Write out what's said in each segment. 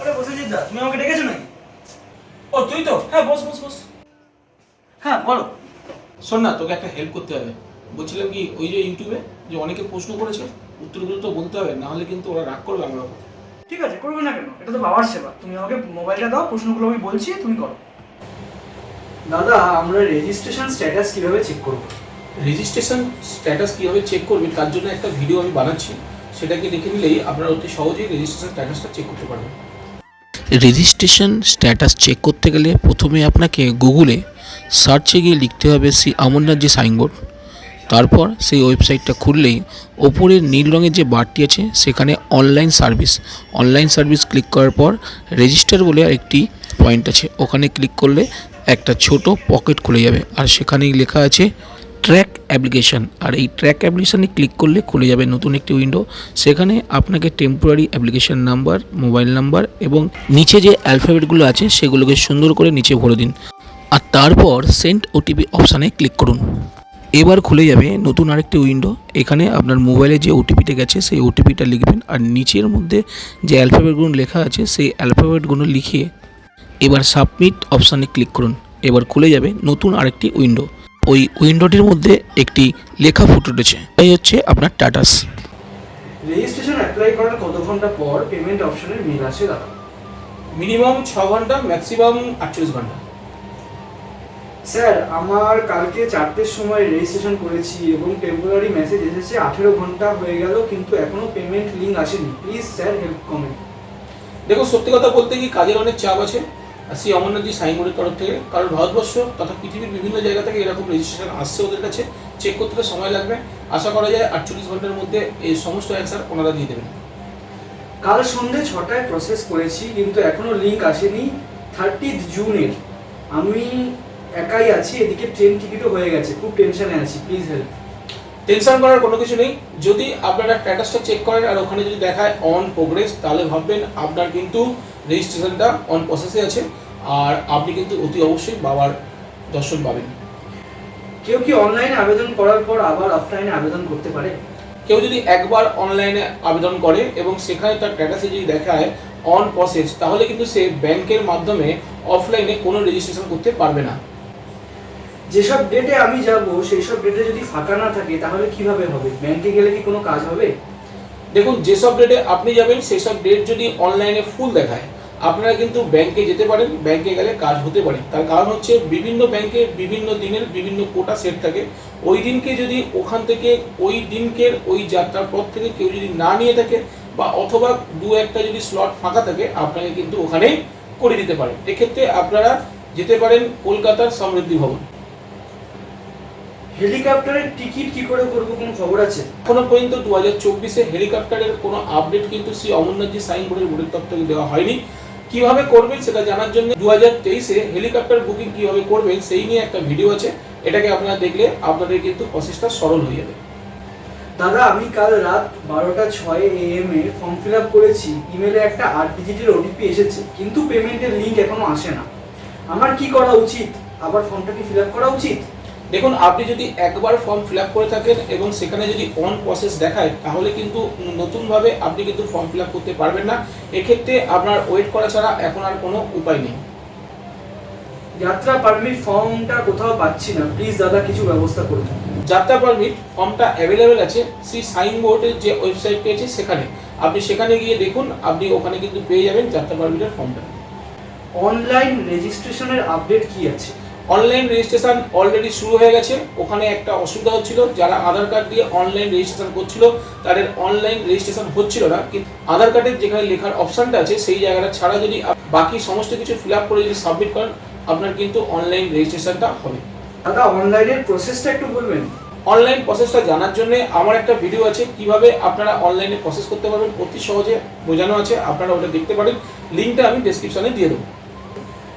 আরে বসেছিস দা তুমি আমাকে ডেকেছো নাকি? ও তুই তো? হ্যাঁ বস বস বস। হ্যাঁ বলো। শোন না তোকে একটা হেল্প করতে হবে। বলছিলাম কি ওই যে ইউটিউবে যে অনেকে প্রশ্ন করেছে উত্তরগুলো তো বলতে হবে না হলে কিন্তু ওরা রাগ করবে আমার ওপর। ঠিক আছে করবে না কেন? এটা তো বাবার সেবা। তুমি আমাকে মোবাইলটা দাও প্রশ্নগুলো আমি বলছি তুমি করো। দাদা আমরা রেজিস্ট্রেশন স্ট্যাটাস কীভাবে চেক করব? রেজিস্ট্রেশন স্ট্যাটাস কীভাবে চেক করবেন তার জন্য একটা ভিডিও আমি বানাচ্ছি, সেটাকে দেখে নিলেই আপনারা অতি সহজেই রেজিস্ট্রেশন স্ট্যাটাসটা চেক করতে পারবেন। রেজিস্ট্রেশন স্ট্যাটাস চেক করতে গেলে প্রথমে আপনাকে গুগলে সার্চে গিয়ে লিখতে হবে শ্রী অমরনাথ যে সাইনবোর্ড তারপর সেই ওয়েবসাইটটা খুললেই ওপরের নীল রঙের যে বারটি আছে, সেখানে online service online service click করার পর রেজিস্টার বলে একটি পয়েন্ট আছে। ওখানে ক্লিক করলে একটা ছোট পকেট খুলে যাবে। আর সেখানেই লেখা আছে ট্র্যাক অ্যাপ্লিকেশান আর এই ট্র্যাক অ্যাপ্লিকেশানে ক্লিক করলে খুলে যাবে নতুন একটি উইন্ডো সেখানে আপনাকে temporary application number mobile number এবং নিচে যে অ্যালফাবেটগুলো আছে, সেগুলোকে সুন্দর করে নিচে ভরে দিন। আর তারপর সেন্ট ওটিপি অপশানে ক্লিক করুন। এবার খুলে যাবে নতুন আরেকটি উইন্ডো এখানে আপনার মোবাইলে যে ওটিপিটা গেছে, সেই ওটিপিটা লিখবেন। আর নিচের মধ্যে যে অ্যালফাবেটগুলো লেখা আছে, সেই অ্যালফাবেটগুলো লিখিয়ে এবার সাবমিট অপশানে ক্লিক করুন। এবার খুলে যাবে নতুন আরেকটি উইন্ডো ওই উইন্ডোটির মধ্যে একটি লেখা ফুটে উঠেছে এই হচ্ছে আপনার টাটাস রেজিস্ট্রেশন অ্যাপ্লাই করার কত ঘণ্টা পর পেমেন্ট অপশনের মেল আসে দাদা? মিনিমাম ছ ঘণ্টা ম্যাক্সিমাম আটচল্লিশ ঘণ্টা। স্যার আমার কালকে চারটের সময় রেজিস্ট্রেশন করেছি এবং টেম্পোরারি মেসেজ এসেছে আঠেরো ঘণ্টা হয়ে গেল কিন্তু এখনও পেমেন্ট লিঙ্ক আসেনি। প্লিজ স্যার হেল্প কমেন্ট দেখো সত্যি কথা বলতে কি কাজের অনেক চাপ আছে? আর সেই অমরনাথজি সাইনবোর্ডের তরফ থেকে। কারণ ভারতবর্ষ তথা পৃথিবীর বিভিন্ন জায়গা থেকে এরকম রেজিস্ট্রেশন আসছে ওদের কাছে। চেক করতে সময় লাগবে। আশা করা যায় আটচল্লিশ ঘণ্টার মধ্যে এই সমস্ত অ্যান্সার ওনারা দিয়ে দেবেন। কাল সন্ধে ছটায় প্রসেস করেছি কিন্তু এখনও লিঙ্ক আসেনি। থার্টি জুনের আমি একাই আছি এদিকে ট্রেন টিকিটও হয়ে গেছে। খুব টেনশনে আছি প্লিজ হেল্প টেনশন করার কোনো কিছু নেই। যদি আপনারা স্ট্যাটাসটা চেক করেন আর ওখানে যদি দেখায় অন প্রোগ্রেস তাহলে ভাববেন আপনার কিন্তু রেজিস্ট্রেশনটা অন প্রসেসে আছে আর আপনি কিন্তু অতি অবশ্যই বাবার দর্শন পাবেন। কেউ কি অনলাইনে আবেদন করার পর আবার অফলাইনে আবেদন করতে পারে? কেউ যদি একবার অনলাইনে আবেদন করে এবং সেখানে তার স্ট্যাটাসে যদি দেখায় অন প্রসেস তাহলে কিন্তু সে ব্যাংকের মাধ্যমে অফলাইনে কোনো রেজিস্ট্রেশন করতে পারবে না। যেসব ডেটে আমি যাব সেই সব ডেটে যদি ফাঁকা না থাকে তাহলে কীভাবে হবে? ব্যাংকে গেলে কি কোনো কাজ হবে? দেখুন যেসব ডেটে আপনি যাবেন সেসব ডেট যদি অনলাইনে ফুল দেখায় আপনারা কিন্তু ব্যাংকে যেতে পারেন ব্যাংকে গেলে কাজ হতে পারে। তার কারণ হচ্ছে বিভিন্ন ব্যাংকে বিভিন্ন দিনের বিভিন্ন কোটা সেট থাকে। ওই দিনকে যদি ওখান থেকে ওই দিনকের ওই যাত্রার পর থেকে কেউ যদি না নিয়ে থাকে বা অথবা দু একটা যদি স্লট ফাঁকা থাকে আপনাকে কিন্তু ওখানেই করে দিতে পারেন এক্ষেত্রে আপনারা যেতে পারেন কলকাতার সমৃদ্ধি ভবন। হেলিকপ্টারের টিকিট কি করে করব কোনো খবর আছে? এখনও পর্যন্ত দু হাজার চব্বিশে হেলিকপ্টারের কোনো আপডেট কিন্তু শ্রী অমরনাথজি সাইনবোর্ডের বোর্ডের তরফ থেকে দেওয়া হয়নি। কীভাবে করবেন সেটা জানার জন্য দু হাজার তেইশে হেলিকপ্টার বুকিং কীভাবে করবেন সেই নিয়ে একটা ভিডিও আছে। এটাকে আপনারা দেখলে আপনাদের কিন্তু প্রসেসটা সরল হয়ে যাবে। দাদা, আমি কাল রাত বারোটা ছয় M A form fill up করেছি। ইমেলে একটা আট ডিজিটের ওটিপি এসেছে, কিন্তু পেমেন্টের লিঙ্ক এখনও আসে না। আমার কি করা উচিত? আবার ফর্মটা কি ফিল আপ করা উচিত? দেখুন আপনি যদি একবার ফর্ম ফিল আপ করে থাকেন এবং সেখানে যদি অন প্রসেস দেখায় তাহলে কিন্তু নতুনভাবে আপনি কিন্তু ফর্ম ফিল আপ করতে পারবেন না। এক্ষেত্রে আপনার ওয়েট করা ছাড়া এখন আর কোনো উপায় নেই। যাত্রা পারমিট ফর্মটা কোথাও পাচ্ছি না। প্লিজ দাদা কিছু ব্যবস্থা করুন যাত্রা পারমিট ফর্মটা অ্যাভেলেবেল আছে। সেই সাইনবোর্ডের যে ওয়েবসাইটটি আছে সেখানে। আপনি সেখানে গিয়ে দেখুন আপনি ওখানে কিন্তু পেয়ে যাবেন যাত্রা পারমিটের ফর্মটা অনলাইন রেজিস্ট্রেশনের আপডেট কি আছে? অনলাইন রেজিস্ট্রেশন অলরেডি শুরু হয়ে গেছে। ওখানে একটা অসুবিধা হচ্ছিল যারা আধার কার্ড দিয়ে অনলাইন রেজিস্ট্রেশন করছিল তাদের অনলাইন রেজিস্ট্রেশন হচ্ছিল না। কিন্তু আধার কার্ডের যেখানে লেখার অপশনটা আছে সেই জায়গাটা ছাড়া যদি বাকি সমস্ত কিছু ফিল আপ করে যদি সাবমিট করেন আপনার কিন্তু অনলাইন রেজিস্ট্রেশনটা হবে। দাদা অনলাইনের প্রসেসটা একটু বলবেন। অনলাইন প্রসেসটা জানার জন্য আমার একটা ভিডিও আছে কীভাবে আপনারা অনলাইনে প্রসেস করতে পারবেন অতি সহজে বোঝানো আছে আপনারা ওটা দেখতে পারেন। লিঙ্কটা আমি ডেসক্রিপশনে দিয়ে দেবো।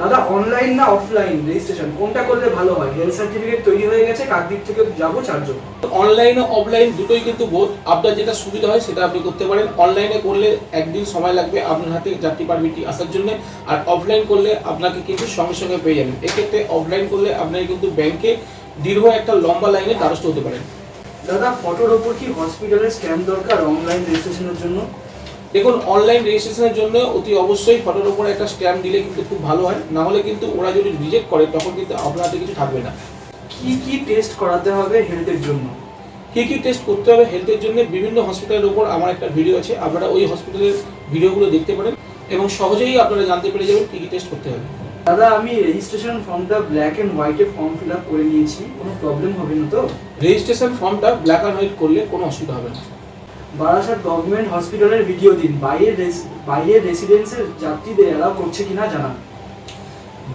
দাদা অনলাইন না অফলাইন রেজিস্ট্রেশন কোনটা করলে ভালো হয়? হেলথ সার্টিফিকেট তৈরি হয়ে গেছে কার দিক থেকে যাব চারজন অনলাইন ও অফলাইন দুটোই কিন্তু বোধ আপনার যেটা সুবিধা হয় সেটা আপনি করতে পারেন। অনলাইনে করলে একদিন সময় লাগবে আপনার হাতে যাত্রী পারমিটটি আসার জন্য আর অফলাইন করলে আপনাকে কিন্তু সঙ্গে সঙ্গে পেয়ে যাবেন। এক্ষেত্রে অফলাইন করলে আপনাকে কিন্তু ব্যাংকে দীর্ঘ একটা লম্বা লাইনে দ্বারস্থ হতে পারেন। দাদা ফটোর ওপর কি হসপিটালের স্ট্যাম্প দরকার অনলাইন রেজিস্ট্রেশনের জন্য? দেখুন অনলাইন রেজিস্ট্রেশনের জন্য অতি অবশ্যই ফটোর উপর একটা স্ট্যাম্প দিলে কিন্তু খুব ভালো হয়। না হলে কিন্তু ওরা যদি রিজেক্ট করে তখন কিন্তু আপনার হাতে কিছু থাকবে না। কি কি টেস্ট করাতে হবে হেলথের জন্য? কী কী টেস্ট করতে হবে হেলথের জন্য? বিভিন্ন হসপিটালের উপর আমার একটা ভিডিও আছে। আপনারা ওই হসপিটালের ভিডিওগুলো দেখতে পারেন এবং সহজেই আপনারা জানতে পেরে যাবেন কী কী টেস্ট করতে হবে। দাদা আমি রেজিস্ট্রেশন ফর্মটা ব্ল্যাক অ্যান্ড হোয়াইটে ফর্ম ফিল আপ করে নিয়েছি। কোনো প্রবলেম হবে না তো? রেজিস্ট্রেশন ফর্মটা ব্ল্যাক অ্যান্ড হোয়াইট করলে কোনো অসুবিধা হবে না। বারাসাত গভর্নমেন্ট হসপিটালের ভিডিও দিন। বাইরে বাইরে রেসিডেন্সের যাত্রীদের অ্যালাউ করছে কিনা জানান।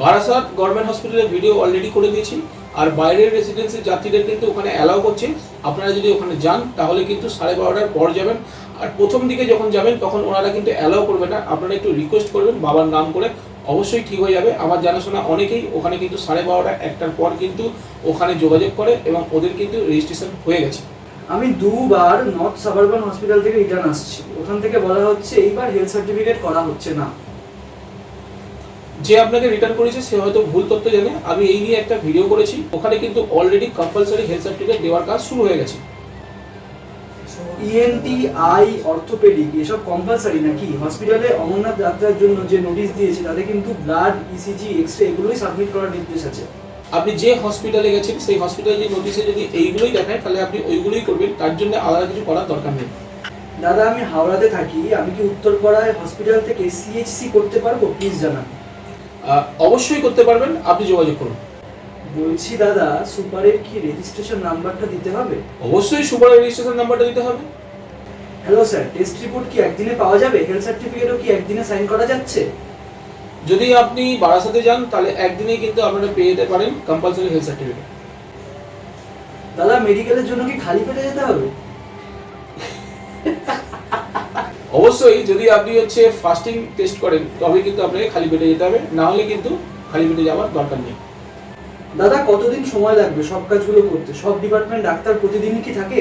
বারাসাত গভর্নমেন্ট হসপিটালের ভিডিও অলরেডি করে দিয়েছি। আর বাইরের রেসিডেন্সির যাত্রীদের কিন্তু ওখানে অ্যালাউ করছে। আপনারা যদি ওখানে যান, তাহলে কিন্তু সাড়ে বারোটার পর যাবেন। আর প্রথম দিকে যখন যাবেন, তখন ওনারা কিন্তু অ্যালাউ করবে না। আপনারা একটু রিকোয়েস্ট করবেন, বাবার নাম করে। অবশ্যই ঠিক হয়ে যাবে। আমার জানাশোনা অনেকেই ওখানে কিন্তু সাড়ে বারোটা, একটার পর কিন্তু ওখানে যোগাযোগ করে এবং ওদের কিন্তু রেজিস্ট্রেশন হয়ে গেছে। আমি দুবার নর্থ সাবারবান হসপিটাল থেকে রিটার্ন আসছি। ওখান থেকে বলা হচ্ছে এইবার হেলথ সার্টিফিকেট করা হচ্ছে না। যে আপনাকে রিটার্ন করেছে সে হয়তো ভুল তথ্য জানে। আমি এই নিয়ে একটা ভিডিও করেছি। ওখানে কিন্তু অলরেডি কম্পালসারি হেলথ সার্টিফিকেট দেওয়ার কাজ শুরু হয়ে গেছে। ইএনটি আই অর্থোপেডিক এসব কম্পালসারি নাকি? হসপিটালে অমরনাথ যাত্রার জন্য যে নোটিশ দিয়েছে তাতে কিন্তু ব্লাড ইসিজি এক্স রে এগুলোই সাবমিট করার নির্দেশ আছে। আপনি যে হসপিটালে গেছেন সেই হসপিটালে যে নোটিশে যদি এইগুলোই দেখায় তাহলে আপনি ওইগুলোই করবেন। তার জন্য আলাদা কিছু করার দরকার নেই। দাদা আমি হাওড়াতে থাকি। আমি কি উত্তরপাড়ায় হসপিটাল থেকে সিএইচসি করতে পারব? প্লিজ জানান। অবশ্যই করতে পারবেন। আপনি যোগাযোগ করুন। বলছি দাদা সুপারের কি রেজিস্ট্রেশন নাম্বারটা দিতে হবে? অবশ্যই সুপারের রেজিস্ট্রেশন নাম্বারটা দিতে হবে। হ্যালো স্যার টেস্ট রিপোর্ট কি একদিনে পাওয়া যাবে? হেলথ সার্টিফিকেটও কি একদিনে সাইন করা যাচ্ছে? যদি আপনি বারাসাতে যান তাহলে একদিনেই কিন্তু আপনারা পেয়ে যেতে পারেন কম্পালসারি হেলথ সার্টিফিকেট দাদা মেডিকেলের জন্য কি খালি পেটে যেতে হবে? অবশ্যই যদি আপনি হচ্ছে ফাস্টিং টেস্ট করেন তবে কিন্তু আপনাকে খালি পেটে যেতে হবে। না হলে কিন্তু খালি পেটে যাওয়ার দরকার নেই। দাদা কতদিন সময় লাগবে সব কাজগুলো করতে? সব ডিপার্টমেন্ট ডাক্তার প্রতিদিনই কি থাকে?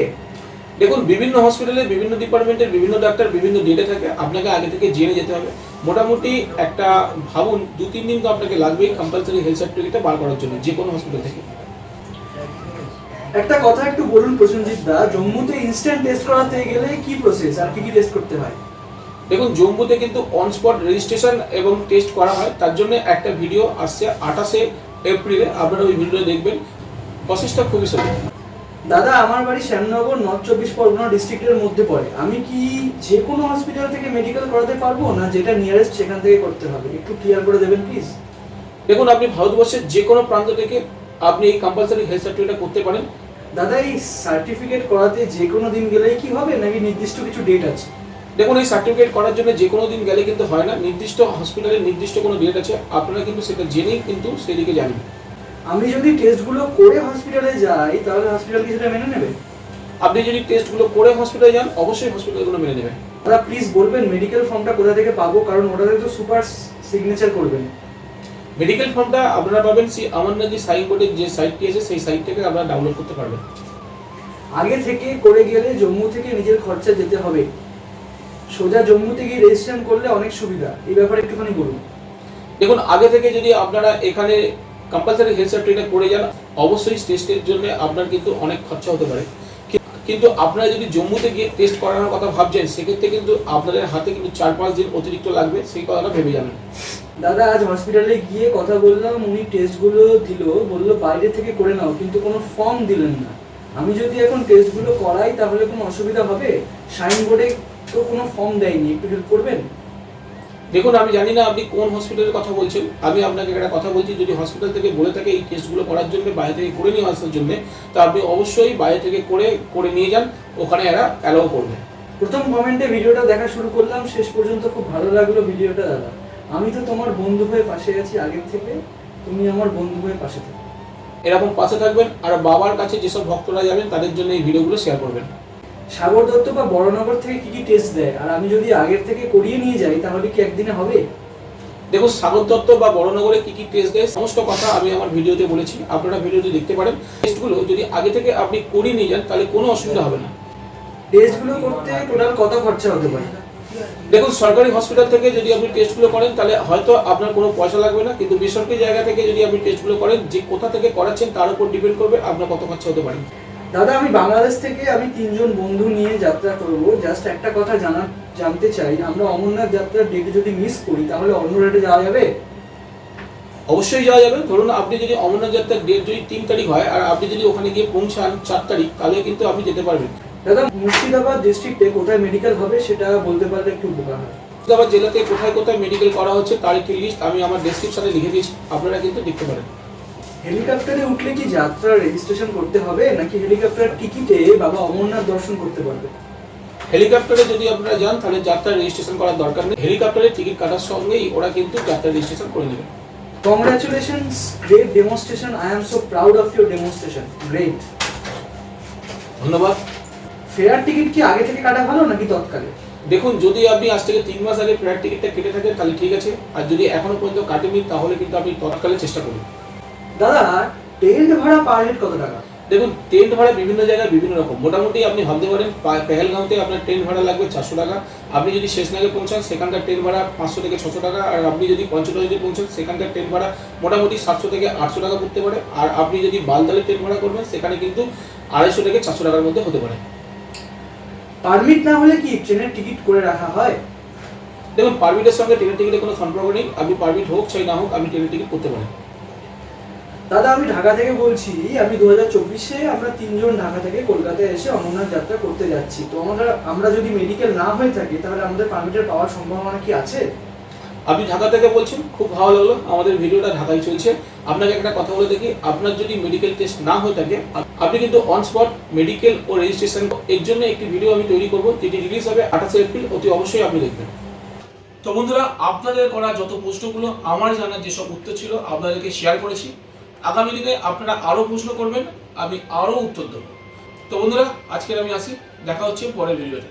দেখুন বিভিন্ন হসপিটালে বিভিন্ন ডিপার্টমেন্টের বিভিন্ন ডাক্তার বিভিন্ন ডেটে থাকে। আপনাকে আগে থেকে জেনে যেতে হবে। মোটামুটি একটা ভাবুন দু তিন দিন তো আপনাকে লাগবেই কম্পালসারি হেলথ সার্টিফিকেটটা বার করার জন্য যে কোনো হসপিটাল থেকে। একটা কথা একটু বলুন প্রসেনজিৎ দা জম্মুতে ইনস্ট্যান্ট টেস্ট করাতে গেলে কি প্রসেস আর কি কি টেস্ট করতে হয়? দেখুন জম্মুতে কিন্তু অন স্পট রেজিস্ট্রেশন এবং টেস্ট করা হয়। তার জন্য একটা ভিডিও আসছে আঠাশে এপ্রিলে। আপনারা ওই ভিডিও দেখবেন। প্রসেসটা খুবই সহজ দাদা আমার বাড়ি শ্যামনগর নর্থ চব্বিশ পরগনা ডিস্ট্রিক্টের মধ্যে পড়ে। আমি কি যে কোনো হসপিটাল থেকে মেডিকেল করাতে পারব না যেটা নিয়ারেস্ট সেখান থেকে করতে হবে? একটু ক্লিয়ার করে দেবেন প্লিজ দেখুন আপনি ভারতবর্ষের যে কোনো প্রান্ত থেকে আপনি এই কম্পালসারি হেলথ সার্টিফিকেটটা করতে পারেন। দাদা এই সার্টিফিকেট করাতে যে কোনো দিন গেলেই কি হবে নাকি নির্দিষ্ট কিছু ডেট আছে? দেখুন এই সার্টিফিকেট করার জন্য যে কোনো দিন গেলে কিন্তু হয় না। নির্দিষ্ট হসপিটালের নির্দিষ্ট কোনো ডেট আছে। আপনারা কিন্তু সেটা জেনেই কিন্তু সেদিকে যাবেন। আমি যদি টেস্টগুলো করে হসপিটালে যাই তাহলে হসপিটাল কি সেটা মেনে নেবে? আপনি যদি টেস্টগুলো করে হসপিটালে যান অবশ্যই হসপিটালগুলো মেনে নেবেন দাদা প্লিজ বলবেন মেডিকেল ফর্মটা কোথা থেকে পাবো কারণ ওটাতে তো সুপার সিগনেচার করবেন। মেডিকেল ফর্মটা আপনারা পাবেন সেই আমারনাজি সাইন বোর্ডের যে সাইটটি আছে সেই সাইট থেকে আপনারা ডাউনলোড করতে পারবেন। আগে থেকে করে গেলে জম্মু থেকে নিজের খরচা যেতে হবে। সোজা জম্মুতে গিয়ে রেজিস্ট্রেশন করলে অনেক সুবিধা। এই ব্যাপারে একটুখানি বলুন। দেখুন আগে থেকে যদি আপনারা এখানে কম্পালসারি হেলথ সার্টিফিকেট করে যান, অবশ্যই টেস্টের জন্য আপনার কিন্তু অনেক খরচা হতে পারে। কিন্তু আপনারা যদি জম্মুতে গিয়ে টেস্ট করানোর কথা ভাবছেন, সেক্ষেত্রে কিন্তু আপনাদের হাতে কিন্তু চার পাঁচ দিন অতিরিক্ত লাগবে, সেই কথাটা ভেবে যাবেন। দাদা, আজ হসপিটালে গিয়ে কথা বললাম, উনি টেস্টগুলো দিল, বলল বাইরে থেকে করে নাও, কিন্তু কোনো ফর্ম দিলেন না। আমি যদি এখন টেস্টগুলো করাই, তাহলে কোনো অসুবিধা হবে? সাইন বোর্ডে তো কোনো ফর্ম দেয়নি, একটু হেল্প করবেন? দেখুন আমি জানি না আপনি কোন হসপিটালের কথা বলছেন। আমি আপনাকে একটা কথা বলছি যদি হসপিটাল থেকে বলে থাকে এই টেস্টগুলো করার জন্য বাইরে থেকে করে নিয়ে আসার জন্য তা আপনি অবশ্যই বাইরে থেকে করে করে নিয়ে যান। ওখানে এরা অ্যালাউ করবে। প্রথম কমেন্টে ভিডিওটা দেখা শুরু করলাম শেষ পর্যন্ত খুব ভালো লাগল ভিডিওটা দাদা। আমি তো তোমার বন্ধু হয়ে পাশে আছি আগের থেকে তুমি আমার বন্ধু হয়ে পাশে থাকো। এরকম পাশে থাকবেন আর বাবার কাছে যেসব ভক্তরা যাবেন তাদের জন্য এই ভিডিওগুলো শেয়ার করবেন। সাগর দত্ত বা বড়নগর থেকে কি কি টেস্ট দেয়? আর আমি যদি আগের থেকে করিয়ে নিয়ে যাই তাহলে কি একদিনে হবে? দেখুন সাগর দত্ত বা বড়নগরে কি কি টেস্ট দেয় সমস্ত কথা আমি আমার ভিডিওতে বলেছি আপনারা ভিডিওতে দেখতে পারেন। টেস্টগুলো যদি আগে থেকে আপনি করিয়ে নিয়ে যান তাহলে কোনো অসুবিধা হবে না। টেস্টগুলো করতে টোটাল কত খরচা হতে পারে? দেখুন সরকারি হসপিটাল থেকে যদি আপনি টেস্টগুলো করেন তাহলে হয়তো আপনার কোনো পয়সা লাগবে না কিন্তু বেসরকারি জায়গা থেকে যদি আপনি টেস্টগুলো করেন যে কোথা থেকে করাচ্ছেন তার উপর ডিপেন্ড করবে আপনার কত খরচা হতে পারে। দাদা আমি বাংলাদেশ থেকে আমি তিনজন বন্ধু নিয়ে যাত্রা করব। জাস্ট একটা কথা জানা জানতে চাই আমরা অমরনাথ যাত্রার ডেট যদি মিস করি তাহলে অন্য ডেটে যাওয়া যাবে? অবশ্যই যাওয়া যাবে। ধরুন আপনি যদি অমরনাথ যাত্রার ডেট যদি তিন তারিখ হয় আর আপনি যদি ওখানে গিয়ে পৌঁছান চার তারিখ তাহলে কিন্তু আপনি যেতে পারবেন। দাদা মুর্শিদাবাদ ডিস্ট্রিক্টে কোথায় মেডিকেল হবে সেটা বলতে পারলে একটু উপকার হয়। মুর্শিদাবাদ জেলাতে কোথায় কোথায় মেডিকেল করা হচ্ছে তার একটি লিস্ট আমি আমার ডেসক্রিপশনে লিখে দিয়েছি আপনারা কিন্তু দেখতে পারেন। হেলিকপ্টারে উঠলে কি যাত্রা রেজিস্ট্রেশন করতে হবে নাকি হেলিকপ্টার টিকিটে বাবা অমরনাথ দর্শন করতে পারবে? হেলিকপ্টারে যদি আপনারা যান তাহলে যাত্রা রেজিস্ট্রেশন করার দরকার নেই। হেলিকপ্টারের টিকিট কাটার সঙ্গেই ওরা কিন্তু যাত্রা রেজিস্ট্রেশন করে নেবে। Congratulations great demonstration I am so proud of your demonstration great ধন্যবাদ। ফেরার টিকিট কি আগে থেকে কাটা ভালো নাকি তৎকালে? দেখুন যদি আপনি আজ থেকে তিন মাস আগে ফ্লাইট টিকিটটা কেটে থাকেন তাহলে ঠিক আছে। আর যদি এখনও পর্যন্ত কাটেনি তাহলে কিন্তু আপনি তৎকালে চেষ্টা করুন। দাদা টেন্ট ভাড়া পার হেড কত টাকা? দেখুন টেন্ট ভাড়া বিভিন্ন জায়গায় বিভিন্ন রকম। মোটামুটি আপনি ভাবতে পারেন পেহেলগাঁওতে আপনার ট্রেন ভাড়া লাগবে চারশো টাকা। আপনি যদি শেষনাগে পৌঁছান সেখানকার ট্রেন ভাড়া পাঁচশো থেকে ছশো টাকা। আর আপনি যদি পঞ্চটলিতে পৌঁছান সেখানকার ট্রেন ভাড়া মোটামুটি সাতশো থেকে আটশো টাকা পড়তে পারে। আর আপনি যদি বালতালে ট্রেন ভাড়া করবেন সেখানে কিন্তু আড়াইশো থেকে চারশো টাকার মধ্যে হতে পারে। পারমিট না হলে কি ট্রেনের টিকিট করে রাখা হয়? দেখুন পারমিটের সঙ্গে ট্রেনের টিকিটের কোনো সম্পর্ক নেই। আপনি পারমিট হোক চাই না হোক আপনি ট্রেনের টিকিট করতে পারেন। দাদা আমি ঢাকা থেকে বলছি আমি দু হাজার চব্বিশে আমরা তিনজন ঢাকা থেকে কলকাতায় এসে অমরনাথ যাত্রা করতে যাচ্ছি। তো আমরা আমরা যদি মেডিকেল না হয়ে থাকি তাহলে আমাদের পারমিটের পাওয়ার সম্ভাবনা কি আছে? আপনি ঢাকা থেকে বলছেন খুব ভালো লাগল আমাদের ভিডিওটা ঢাকায় চলছে। আপনাকে একটা কথা বলে দেখি আপনার যদি মেডিকেল টেস্ট না হয়ে থাকে আপনি কিন্তু অন স্পট মেডিকেল ও রেজিস্ট্রেশন এর জন্য একটি ভিডিও আমি তৈরি করব যেটি রিলিজ হবে আঠাশে এপ্রিল অতি অবশ্যই আপনি দেখবেন। তো বন্ধুরা আপনাদের করা যত প্রশ্নগুলো আমার জানার যেসব উত্তর ছিল আপনাদেরকে শেয়ার করেছি। আগামী দিনে আপনারা আরও প্রশ্ন করবেন, আমি আরও উত্তর দেবো। তো বন্ধুরা, আজকের আমি আসি, দেখা হচ্ছে পরের ভিডিওতে